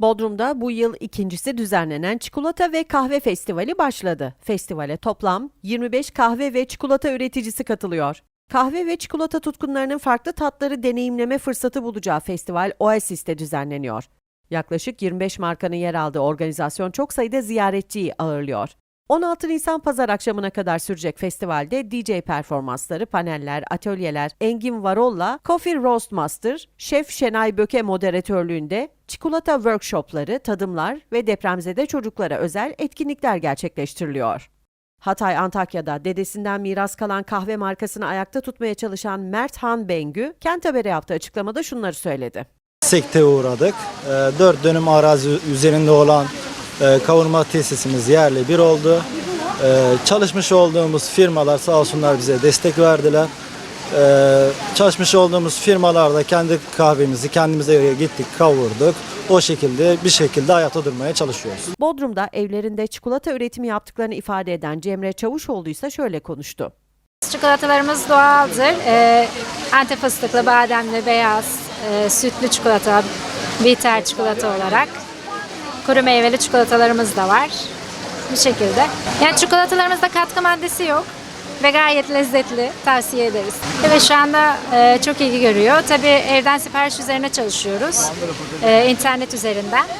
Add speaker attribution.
Speaker 1: Bodrum'da bu yıl ikincisi düzenlenen Çikolata ve Kahve Festivali başladı. Festivale toplam 25 kahve ve çikolata üreticisi katılıyor. Kahve ve çikolata tutkunlarının farklı tatları deneyimleme fırsatı bulacağı festival Oasis'te düzenleniyor. Yaklaşık 25 markanın yer aldığı organizasyon çok sayıda ziyaretçiyi ağırlıyor. 16 Nisan pazar akşamına kadar sürecek festivalde DJ performansları, paneller, atölyeler, Engin Varol'la Coffee Roast Master, Şef Şenay Böke moderatörlüğünde çikolata workshopları, tadımlar ve depremzede çocuklara özel etkinlikler gerçekleştiriliyor. Hatay Antakya'da dedesinden miras kalan kahve markasını ayakta tutmaya çalışan Mert Han Bengü, Kent Haber'e yaptığı açıklamada şunları söyledi.
Speaker 2: Sekte uğradık. 4 dönüm arazi üzerinde olan e, kavurma tesisimiz yerli bir oldu. E, Çalışmış olduğumuz firmalar sağ olsunlar bize destek verdiler. E, Çalışmış olduğumuz firmalarda kendi kahvemizi kendimize gittik kavurduk. O şekilde bir şekilde hayata durmaya çalışıyoruz.
Speaker 1: Bodrum'da evlerinde çikolata üretimi yaptıklarını ifade eden Cemre Çavuşoğlu ise şöyle konuştu.
Speaker 3: Çikolatalarımız doğaldır. Ee, Antep fıstıklı, bademli, beyaz, e, sütlü çikolata, bitter çikolata olarak. Kuru meyveli çikolatalarımız da var. Bu şekilde. Yani çikolatalarımızda katkı maddesi yok ve gayet lezzetli. Tavsiye ederiz. Evet şu anda e, çok ilgi görüyor. Tabii evden sipariş üzerine çalışıyoruz. E, internet üzerinden.